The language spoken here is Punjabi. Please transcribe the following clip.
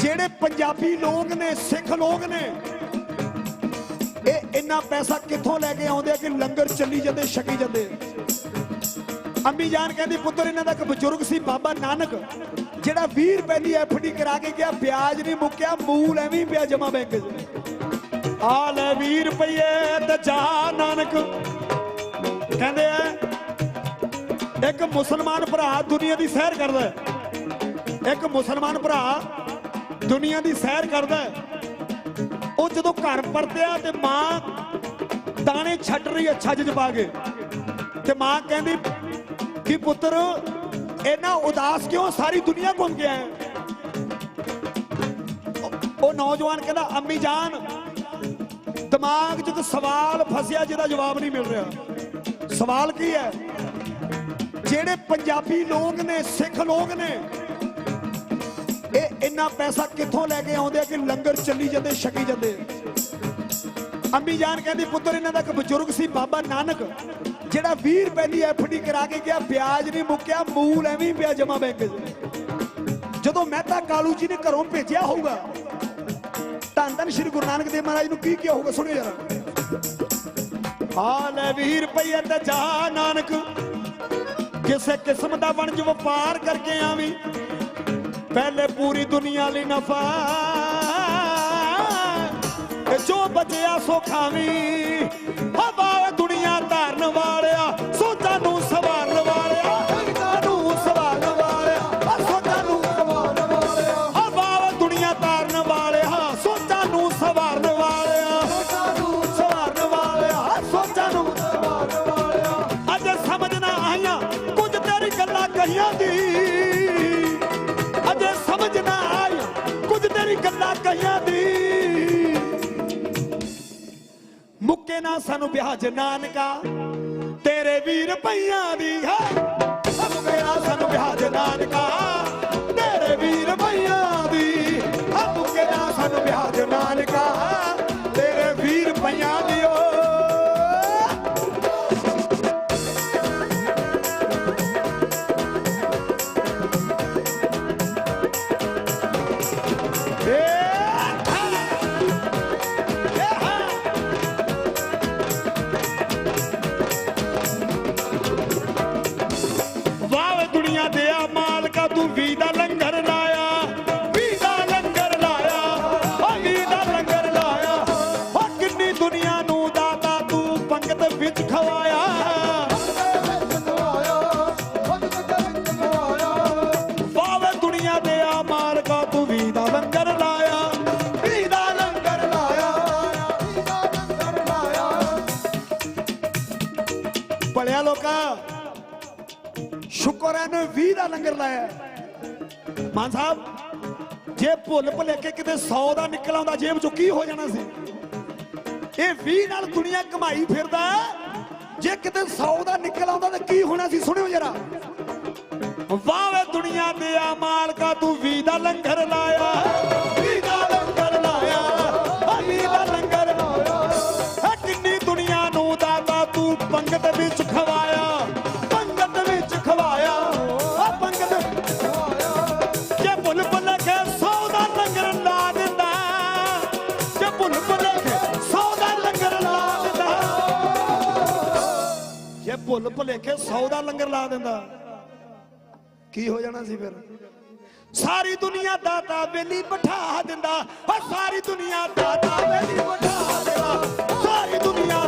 ਜਿਹੜੇ ਪੰਜਾਬੀ ਲੋਕ ਨੇ, ਸਿੱਖ ਲੋਕ ਨੇ, ਇਹ ਇੰਨਾ ਪੈਸਾ ਕਿੱਥੋਂ ਲੈ ਕੇ ਆਉਂਦੇ ਆ ਕਿ ਲੰਗਰ ਚੱਲੀ ਜਾਂਦੇ, ਛਕੀ ਜਾਂਦੇ? ਅੰਮੀ ਜਾਨ ਕਹਿੰਦੀ, ਪੁੱਤਰ, ਇਹਨਾਂ ਦਾ ਇੱਕ ਬਜ਼ੁਰਗ ਸੀ, ਬਾਬਾ ਨਾਨਕ, ਜਿਹੜਾ 20 ਰੁਪਏ ਦੀ ਐਫਡੀ ਕਰਾ ਕੇ ਗਿਆ, ਵਿਆਜ ਨਹੀਂ ਮੁੱਕਿਆ, ਮੂਲ ਐਵੇਂ ਪਿਆ ਜਮਾ ਬੈਂਕ 'ਚ। ਆ ਲੈ 20 ਰੁਪਏ ਤੇ ਜਾ, ਨਾਨਕ। ਕਹਿੰਦੇ ਆ, ਇੱਕ ਮੁਸਲਮਾਨ ਭਰਾ ਦੁਨੀਆ ਦੀ ਸੈਰ ਕਰਦਾ ਇੱਕ ਮੁਸਲਮਾਨ ਭਰਾ ਦੁਨੀਆ ਦੀ ਸੈਰ ਕਰਦਾ ਉਹ ਜਦੋਂ ਘਰ ਪਰਤਿਆ ਤੇ ਮਾਂ ਦਾਣੇ ਛੱਡ ਰਹੀ ਹੈ ਛੱਜ ਚ ਪਾ ਕੇ। ਤੇ ਮਾਂ ਕਹਿੰਦੀ ਕਿ ਪੁੱਤਰ, ਇੰਨਾ ਉਦਾਸ ਕਿਉਂ ਸਾਰੀ ਦੁਨੀਆ ਘੁੰਮ ਗਿਆ ਹੈ ਉਹ- ਨੌਜਵਾਨ ਕਹਿੰਦਾ, ਅੰਮੀ ਜਾਨ, ਦਿਮਾਗ 'ਚ ਤਾਂ ਸਵਾਲ ਫਸਿਆ ਜਿਹਦਾ ਜਵਾਬ ਨਹੀਂ ਮਿਲ ਰਿਹਾ। ਸਵਾਲ ਕੀ ਹੈ? ਜਿਹੜੇ ਪੰਜਾਬੀ ਲੋਕ ਨੇ, ਸਿੱਖ ਲੋਕ ਨੇ ਇਹ ਇੰਨਾ ਪੈਸਾ ਕਿੱਥੋਂ ਲੈ ਕੇ ਆਉਂਦੇ ਆ ਕਿ ਲੰਗਰ ਚੱਲੀ ਜਾਂਦੇ, ਛਕੀ ਜਾਂਦੇ? ਅੰਮੀ ਜਾਨ ਕਹਿੰਦੀ, ਪੁੱਤਰ, ਇਹਨਾਂ ਦਾ ਇੱਕ ਬਜ਼ੁਰਗ ਸੀ, ਬਾਬਾ ਨਾਨਕ, ਜਿਹੜਾ 20 ਰੁਪਏ ਦੀ ਐਫਡੀ ਕਰਾ ਕੇ ਗਿਆ, ਵਿਆਜ ਨਹੀਂ ਮੁੱਕਿਆ, ਮੂਲ ਐਵੇਂ ਪਿਆ ਜਮਾ ਬੈਂਕ 'ਚ। ਜਦੋਂ ਮਹਿਤਾ ਕਾਲੂ ਜੀ ਨੇ ਘਰੋਂ ਭੇਜਿਆ ਹੋਊਗਾ, ਧੰਨ ਧੰਨ ਸ਼੍ਰੀ ਗੁਰੂ ਨਾਨਕ ਦੇਵ ਮਹਾਰਾਜ ਨੂੰ ਕੀ ਕਿਹਾ ਹੋਊਗਾ ਸੁਣਿਓ ਜਰਾ। ਆ ਲੈ 20 ਰੁਪਏ ਤੇ ਜਾ, ਨਾਨਕ, ਕਿਸੇ ਕਿਸਮ ਦਾ ਵਣਜ ਵਪਾਰ ਕਰਕੇ ਆਵੀਂ। ਪਹਿਲੇ ਪੂਰੀ ਦੁਨੀਆ ਲਈ ਨਫਾ ਤੇ ਜੋ ਬਚਿਆ ਸੋ ਖਾਵੀਂ ਹਵਾ ਦੁਨੀਆ ਧਾਰਨ ਵਾਲਿਆ, ਸੋਚਾਂ ਨੂੰ ਸਵਾਰਨ ਵਾਲਿਆ ਸੋਚਾਂ ਨੂੰ ਸਵਾਰਨ ਵਾਲਿਆ, ਸੋਚਾਂ ਨੂੰ ਸਵਾਰਨ ਵਾਲਿਆ। ਹਵਾ ਦੁਨੀਆ ਧਾਰਨ ਵਾਲਿਆ, ਸੋਚਾਂ ਨੂੰ ਸਵਾਰਨ ਵਾਲਿਆ, ਸੋਚਾਂ ਨੂੰ ਸਵਾਰਨ ਵਾਲਿਆ, ਸੋਚਾਂ ਨੂੰ ਸਵਾਰਨ ਵਾਲਿਆ। ਅੱਜ ਸਮਝ ਨਾ ਆਈਆਂ, ਕੁਝ ਤੇਰੀ ਗੱਲਾਂ ਕਹੀਆਂ ਦੀ। ਨਾ ਸਾਨੂੰ ਵਿਆਜ ਨਾਨਕਾ ਤੇਰੇ ਵੀਰ ਪਈਆਂ ਦੀ ਹੈ। ਮੁੱਕੇ ਸਾਨੂੰ ਵਿਆਜ ਨਾਨਕਾ। ਖਵਾਇਆ। ਵਾਹ ਦੁਨੀਆ ਦੇ ਆ ਮਾਲਕਾ ਤੂੰ ਵੀ ਦਾ ਲੰਗਰ ਲਾਇਆ। ਵੀ ਦਾ ਲੰਗਰ ਲਾਇਆ। ਬੜਿਆ ਲੋਕਾ, ਸ਼ੁਕਰ ਹੈ ਨੇ 20 ਦਾ ਲੰਗਰ ਲਾਇਆ। ਮਾਨ ਸਾਹਿਬ, ਜੇ ਭੁੱਲ ਭੁਲੇਖੇ ਕਿਤੇ 100 ਦਾ ਨਿਕਲ ਆਉਂਦਾ, ਜੇਬ ਚੋਂ ਕੀ ਹੋ ਜਾਣਾ ਸੀ? ਇਹ 20 ਨਾਲ ਦੁਨੀਆ ਕਮਾਈ ਫਿਰਦਾ ਜੇ ਕਿਤੇ 100 ਦਾ ਨਿਕਲ ਆਉਂਦਾ ਤਾਂ ਕੀ ਹੋਣਾ ਸੀ? ਸੁਣਿਓ ਜਰਾ। ਵਾਹ ਵੇ ਦੁਨੀਆ ਦੇ ਆ ਮਾਲਕਾ, ਤੂੰ ਵੀ ਦਾ ਲੰਗਰ ਲਾਇਆ। ਭੁੱਲ ਭੁੱਲ ਕੇ 100 ਦਾ ਲੰਗਰ ਲਾ ਦਿੰਦਾ। ਕੀ ਹੋ ਜਾਣਾ ਸੀ ਫਿਰ? ਸਾਰੀ ਦੁਨੀਆ ਦਾਤਾ ਬੇਲੀ ਬਿਠਾ ਦਿੰਦਾ। ਓ ਸਾਰੀ ਦੁਨੀਆ ਦਾਤਾ ਬੇਲੀ ਬਿਠਾ ਦਿੰਦਾ। ਸਾਰੀ ਦੁਨੀਆ